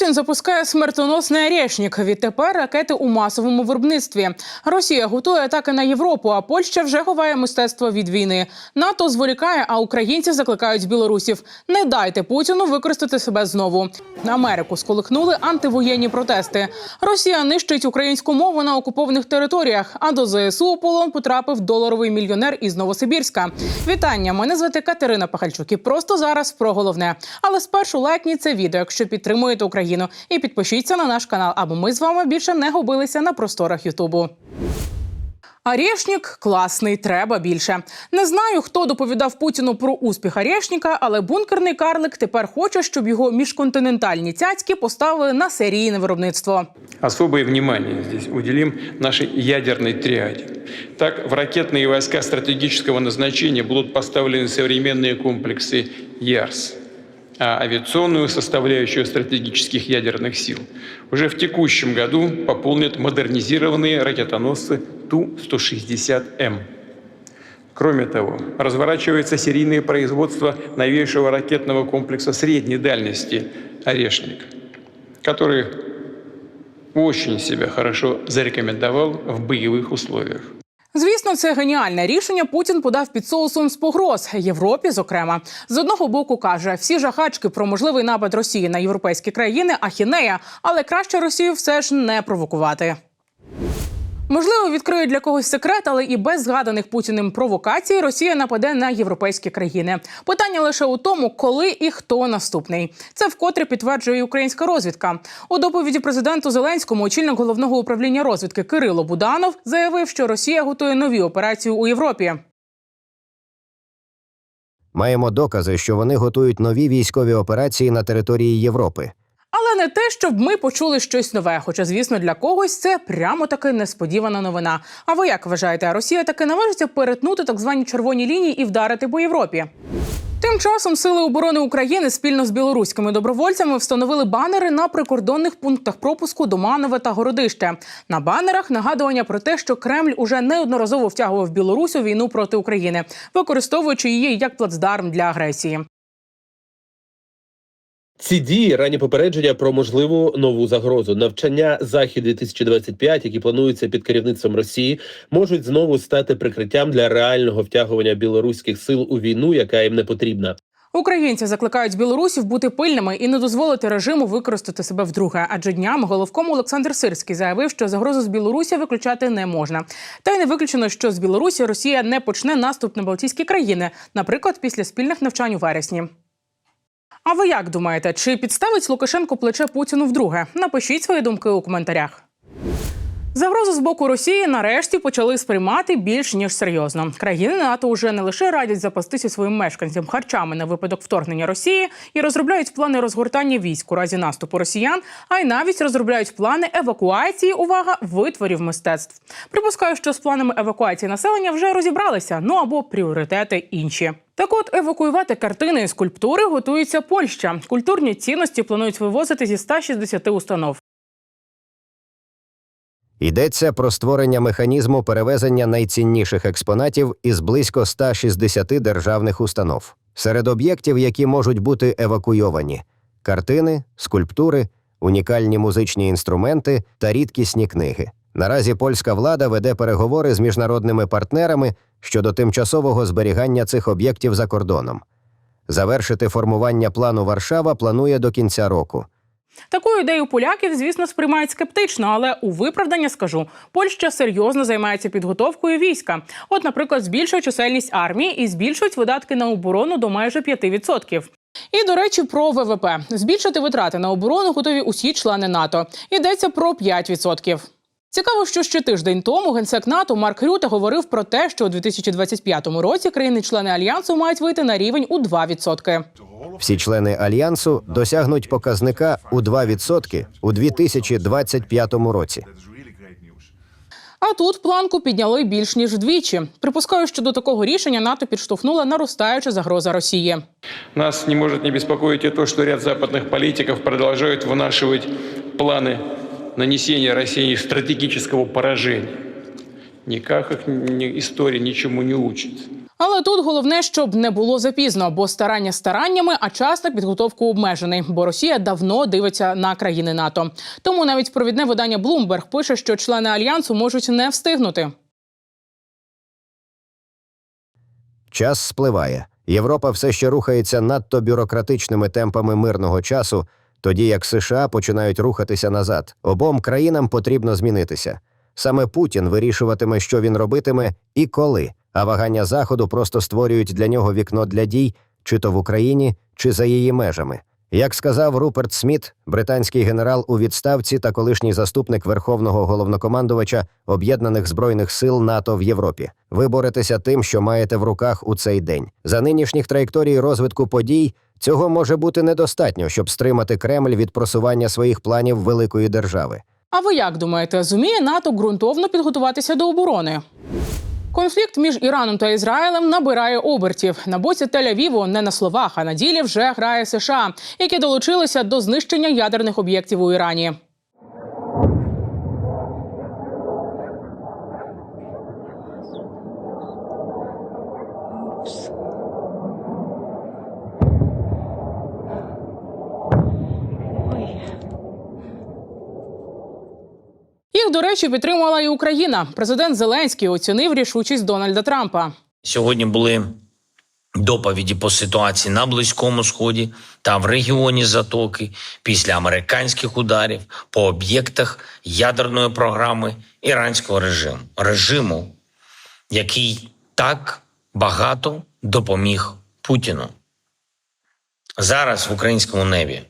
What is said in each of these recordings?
Путін запускає смертоносний «Орешник». Відтепер ракети у масовому виробництві. Росія готує атаки на Європу, а Польща вже ховає мистецтво від війни. НАТО зволікає, а українці закликають білорусів: не дайте Путіну використати себе знову. Америку сколихнули антивоєнні протести. Росія нищить українську мову на окупованих територіях. А до ЗСУ полон потрапив доларовий мільйонер із Новосибірська. Вітання! Мене звати Катерина Пахальчук. І просто зараз про головне. Але спершу лайкніть це відео, якщо підтримуєте Україну, і підпишіться на наш канал, аби ми з вами більше не губилися на просторах Ютубу. Арєшнік класний, треба більше. Не знаю, хто доповідав Путіну про успіх Арєшніка, але бункерний карлик тепер хоче, щоб його міжконтинентальні цяцьки поставили на серійне виробництво. Особое внимание здесь уделим нашей ядерной триаде. Так, в ракетные войска стратегического назначения будут поставлены современные комплексы ЯРС, а Авиационную составляющую стратегических ядерных сил уже в текущем году пополнят модернизированные ракетоносцы Ту-160М. Кроме того, разворачивается серийное производство новейшего ракетного комплекса средней дальности «Орешник», который очень себя хорошо зарекомендовал в боевых условиях. Звісно, це геніальне рішення. Путін подав під соусом з погроз Європі. Зокрема, з одного боку каже, всі жахачки про можливий напад Росії на європейські країни ахінея, але краще Росію все ж не провокувати. Можливо, відкрию для когось секрет, але і без згаданих путіним провокацій Росія нападе на європейські країни. Питання лише у тому, коли і хто наступний. Це вкотре підтверджує українська розвідка. У доповіді президенту Зеленському очільник головного управління розвідки Кирило Буданов заявив, що Росія готує нові операції у Європі. Маємо докази, що вони готують нові військові операції на території Європи. Але не те, щоб ми почули щось нове. Хоча, звісно, для когось це прямо таки несподівана новина. А ви як вважаєте, Росія таки наважиться перетнути так звані червоні лінії і вдарити по Європі? Тим часом сили оборони України спільно з білоруськими добровольцями встановили банери на прикордонних пунктах пропуску Доманове та Городище. На банерах нагадування про те, що Кремль уже неодноразово втягував Білорусь у війну проти України, використовуючи її як плацдарм для агресії. Ці дії ранні попередження про можливу нову загрозу. Навчання захід 2025 які плануються під керівництвом Росії, можуть знову стати прикриттям для реального втягування білоруських сил у війну, яка їм не потрібна. Українці закликають білорусів бути пильними і не дозволити режиму використати себе вдруге. Адже днями головком Олександр Сирський заявив, що загрозу з Білорусі виключати не можна. Та й не виключено, що з Білорусі Росія не почне наступ на Балтійські країни, наприклад, після спільних навчань у вересні. А ви як думаєте, чи підставить Лукашенко плече Путіну вдруге? Напишіть свої думки у коментарях. Загрозу з боку Росії нарешті почали сприймати більш ніж серйозно. Країни НАТО вже не лише радять запастися своїм мешканцям харчами на випадок вторгнення Росії і розробляють плани розгортання військ у разі наступу росіян, а й навіть розробляють плани евакуації. Увага витворів мистецтв. Припускаю, що з планами евакуації населення вже розібралися. Ну або пріоритети інші. Так от евакуювати картини і скульптури готується Польща. Культурні цінності планують вивозити зі 160 установ. Йдеться про створення механізму перевезення найцінніших експонатів із близько 160 державних установ. Серед об'єктів, які можуть бути евакуйовані: картини, скульптури, унікальні музичні інструменти та рідкісні книги. Наразі польська влада веде переговори з міжнародними партнерами щодо тимчасового зберігання цих об'єктів за кордоном. Завершити формування плану Варшава планує до кінця року. Таку ідею поляків, звісно, сприймають скептично, але у виправдання скажу, Польща серйозно займається підготовкою війська. От, наприклад, збільшує чисельність армії і збільшують видатки на оборону до майже 5%. І до речі, про ВВП збільшити витрати на оборону готові усі члени НАТО. Йдеться про 5%. Цікаво, що ще тиждень тому генсек НАТО Марк Рюте говорив про те, що у 2025 році країни-члени альянсу мають вийти на рівень у 2%. Всі члени альянсу досягнуть показника у 2% у 2025 році. А тут планку підняли більш ніж вдвічі. Припускаю, що до такого рішення НАТО підштовхнула наростаюча загроза Росії. Нас не может не беспокоить и то, что ряд западных политиков продолжают вынашивать планы нанесения России стратегического поражения. Никак их история ничему не учит. Але тут головне, щоб не було запізно, бо старання стараннями, а час на підготовку обмежений, бо Росія давно дивиться на країни НАТО. Тому навіть провідне видання Bloomberg пише, що члени альянсу можуть не встигнути. Час спливає. Європа все ще рухається надто бюрократичними темпами мирного часу, тоді як США починають рухатися назад. Обом країнам потрібно змінитися. Саме Путін вирішуватиме, що він робитиме і коли. А вагання заходу просто створюють для нього вікно для дій, чи то в Україні, чи за її межами. Як сказав Руперт Сміт, британський генерал у відставці та колишній заступник верховного головнокомандувача Об'єднаних збройних сил НАТО в Європі, ви боретеся тим, що маєте в руках у цей день. За нинішніх траєкторій розвитку подій цього може бути недостатньо, щоб стримати Кремль від просування своїх планів великої держави. А ви як думаєте, зуміє НАТО ґрунтовно підготуватися до оборони? Конфлікт між Іраном та Ізраїлем набирає обертів. На боці Тель-Авіву не на словах, а на ділі вже грає США, які долучилися до знищення ядерних об'єктів у Ірані. Їх, до речі, підтримувала і Україна. Президент Зеленський оцінив рішучість Дональда Трампа. Сьогодні були доповіді по ситуації на Близькому Сході та в регіоні Затоки після американських ударів по об'єктах ядерної програми іранського режиму, режиму, який так багато допоміг Путіну. Зараз в українському небі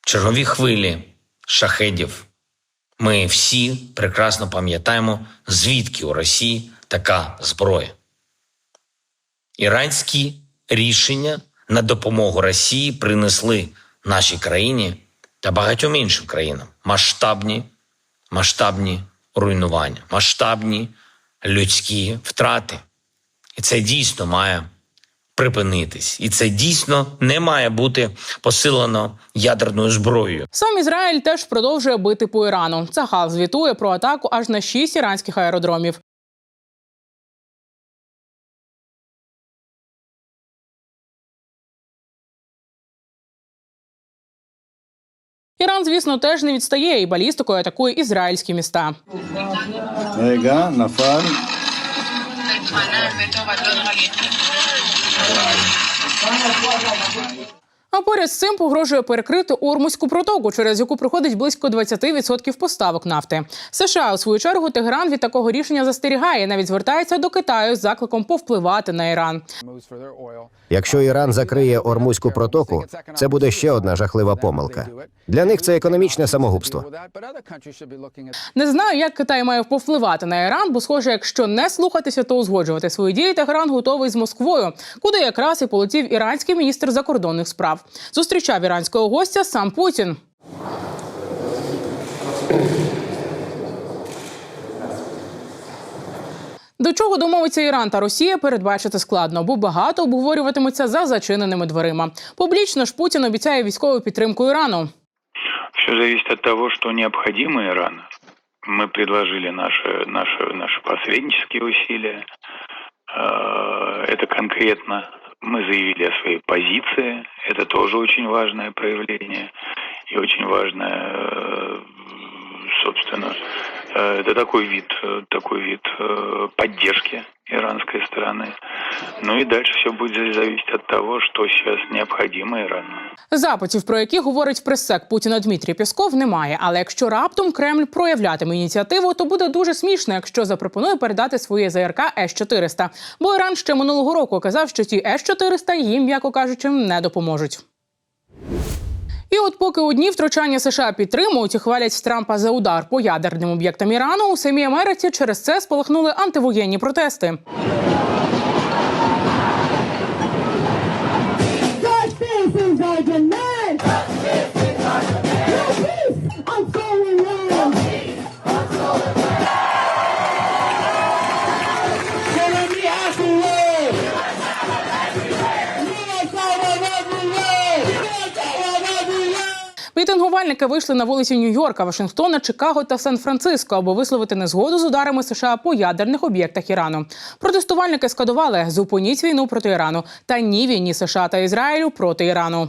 чергові хвилі шахедів. Ми всі прекрасно пам'ятаємо, звідки у Росії така зброя. Іранські рішення на допомогу Росії принесли нашій країні та багатьом іншим країнам масштабні, масштабні руйнування, масштабні людські втрати. І це дійсно має припинитись. І це дійсно не має бути посилено ядерною зброєю. Сам Ізраїль теж продовжує бити по Ірану. Цахал звітує про атаку аж на шість іранських аеродромів. Іран, звісно, теж не відстає і балістикою атакує ізраїльські міста. hermana Alberto Barros Valiente. А поряд з цим погрожує перекрити Ормузьку протоку, через яку проходить близько 20% поставок нафти. США у свою чергу Тегеран від такого рішення застерігає, і навіть звертається до Китаю з закликом повпливати на Іран. Якщо Іран закриє Ормузьку протоку, це буде ще одна жахлива помилка. Для них це економічне самогубство. Не знаю, як Китай має повпливати на Іран, бо схоже, якщо не слухатися, то узгоджувати свої дії, Тегеран готовий з Москвою, куди якраз і полетів іранський міністр закордонних справ. Зустрічав іранського гостя сам Путін. До чого домовиться Іран та Росія, передбачити складно, бо багато обговорюватиметься за зачиненими дверима. Публічно ж Путін обіцяє військову підтримку Ірану. Все зависит от того, что необходимо Ирану. Мы предложили наши, наши, наши посреднические усилия. Э, Это конкретно. Мы заявили о своей позиции. Это тоже очень важное проявление и очень важное, э, собственно, э, это такой вид, э, такой вид э, поддержки иранской стороны. Ну и дальше все будет зависеть от того, что сейчас необходимо Ирану. Запитів, про які говорить прес-сек Путіна Дмитрій Пісков, немає. Але якщо раптом Кремль проявлятиме ініціативу, то буде дуже смішно, якщо запропонує передати свої ЗРК С-400. Бо Іран ще минулого року казав, що ті С-400 їм, м'яко кажучи, не допоможуть. І от поки одні втручання США підтримують і хвалять Трампа за удар по ядерним об'єктам Ірану, у самій Америці через це спалахнули антивоєнні протести. Протестувальники вийшли на вулиці Нью-Йорка, Вашингтона, Чикаго та Сан-Франциско, аби висловити незгоду з ударами США по ядерних об'єктах Ірану. Протестувальники скадували зупиніть війну проти Ірану та ні війні США та Ізраїлю проти Ірану.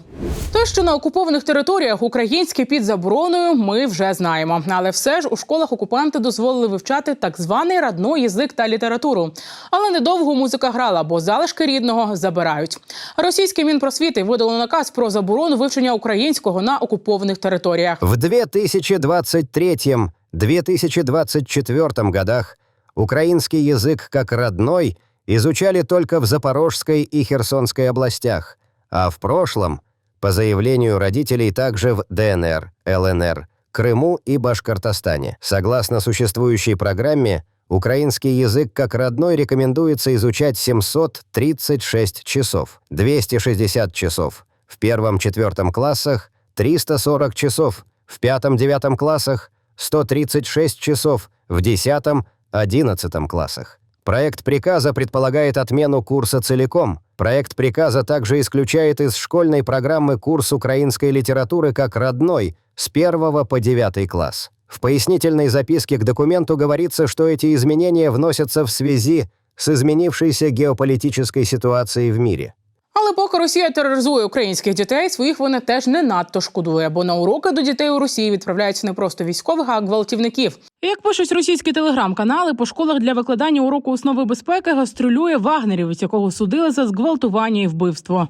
Те, що на окупованих територіях український під забороною, ми вже знаємо. Але все ж у школах окупанти дозволили вивчати так званий родной язик та літературу. Але недовго музика грала, бо залишки рідного забирають. Російське мінпросвіти видало наказ про заборону вивчення українського на окупованих територіях. В 2023-2024 годах украинский язык как родной изучали только в Запорожской и Херсонской областях, а в прошлом, по заявлению родителей, также в ДНР, ЛНР, Крыму и Башкортостане. Согласно существующей программе, украинский язык как родной рекомендуется изучать 736 часов, 260 часов в первом-четвертом классах, 340 часов в пятом-девятом классах, 136 часов в десятом-одиннадцатом классах. Проект приказа предполагает отмену курса целиком. Проект приказа также исключает из школьной программы курс украинской литературы как родной с 1 по 9 класс. В пояснительной записке к документу говорится, что эти изменения вносятся в связи с изменившейся геополитической ситуацией в мире. Але поки Росія тероризує українських дітей, своїх вона теж не надто шкодує, бо на уроки до дітей у Росії відправляються не просто військових, а гвалтівників. Як пишуть російські телеграм-канали, по школах для викладання уроку основи безпеки гастролює вагнерівець, якого судили за зґвалтування і вбивство.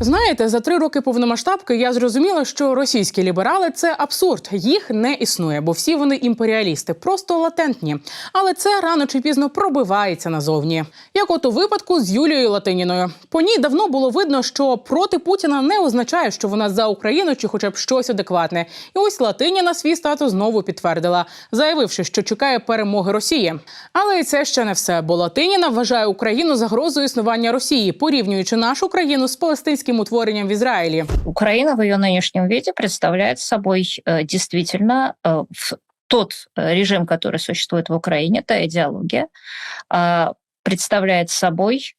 Знаєте, за три роки повномасштабки я зрозуміла, що російські ліберали це абсурд. Їх не існує, бо всі вони імперіалісти, просто латентні. Але це рано чи пізно пробивається назовні. Як от у випадку з Юлією Латиніною. По ній давно було видно, що проти Путіна не означає, що вона за Україну чи хоча б щось адекватне. І ось Латиніна свій статус знову підтвердила, заявивши, що чекає перемоги Росії. Але і це ще не все, бо Латиніна вважає Україну загрозою існування Росії, порівнюючи нашу країну з палестинським утворенням в Ізраїлі. Украина в ее нынешнем виде представляет собой э, действительно э, в- тот э, режим, который существует в Украине, та идеология, а, представляет собой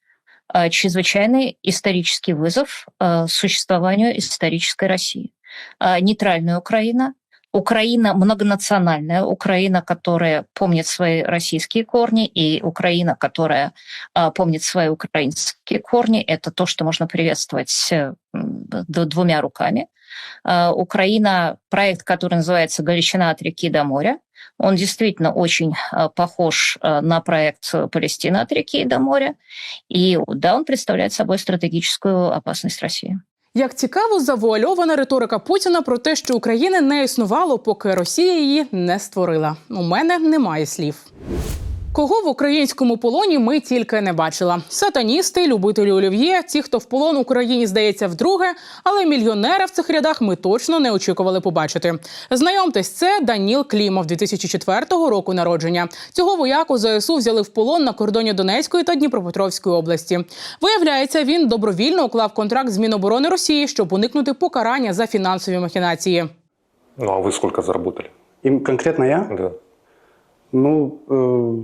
а, чрезвычайный исторический вызов а, существованию исторической России. А, Нейтральная Украина, Украина многонациональная, Украина, которая помнит свои российские корни, и Украина, которая а, помнит свои украинские корни, это то, что можно приветствовать э, двумя руками. А, Украина, проект, который называется «Галичина от реки до моря», он действительно очень а, похож на проект «Палестина от реки до моря». И да, он представляет собой стратегическую опасность России. Як цікаво, завуальована риторика Путіна про те, що України не існувало, поки Росія її не створила. У мене немає слів. Кого в українському полоні ми тільки не бачила: сатаністи, любителі олів'є, ті, хто в полон Україні здається вдруге, але мільйонера в цих рядах ми точно не очікували побачити. Знайомтесь, це Даніл Клімов, 2004 року народження. Цього вояку ЗСУ взяли в полон на кордоні Донецької та Дніпропетровської області. Виявляється, він добровільно уклав контракт з Міноборони Росії, щоб уникнути покарання за фінансові махінації. Ну, а вы сколько заработали? Им конкретно я? Да. Ну, э,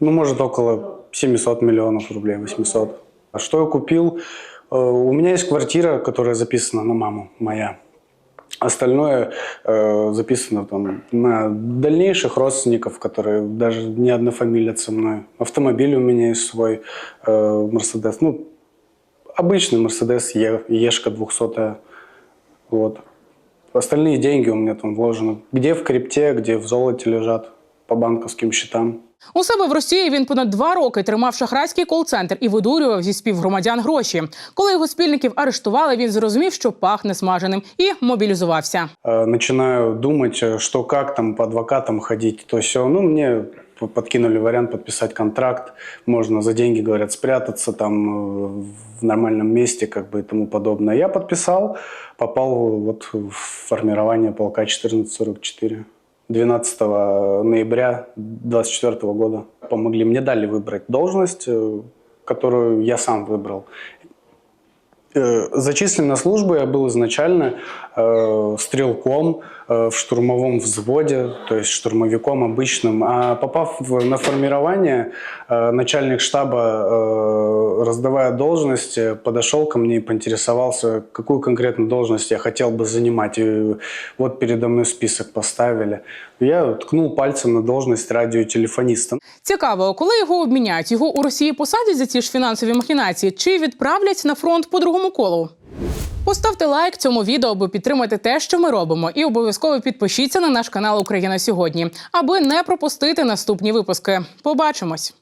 ну, может, около 700 миллионов рублей, 800. А что я купил? Э, у меня есть квартира, которая записана на маму, моя. Остальное э, записано там на дальнейших родственников, которые даже не однофамилят мной. Автомобиль у меня есть свой, э, Мерседес. Ну, обычный Мерседес Ешка 200 Вот. Остальные деньги у меня там вложены. Где в крипте, где в золоте лежат по банковским счетам. У себе в Росії він понад два роки тримав шахрайський кол-центр і видурював зі співгромадян гроші. Коли його спільників арештували, він зрозумів, що пахне смаженим, і мобілізувався. Э, начинаю думать, э, что как там по адвокатам ходить, то все. Ну, мне п- подкинули вариант подписать контракт. Можно за деньги, говорят, спрятаться там э, в нормальном месте, как бы и тому подобное. Я подписал, попал вот в формирование полка 1444. 12 ноября 24 года помогли. Мне дали выбрать должность, э, которую я сам выбрал. Э, Зачислен на службу я был изначально стрелком э, в штурмовом взводе, то есть штурмовиком обычным. А попав в- на формирование, э, начальник штаба, э, раздавая должности, подошел ко мне и поинтересовался, какую конкретно должность я хотел бы занимать. И вот передо мной список поставили. Я ткнул пальцем на должность радиотелефониста. Цікаво, коли його обміняють, його у Росії посадять за ці ж фінансові махінації чи відправлять на фронт по другому колу? Поставте лайк цьому відео, аби підтримати те, що ми робимо, і обов'язково підпишіться на наш канал Україна сьогодні, аби не пропустити наступні випуски. Побачимось.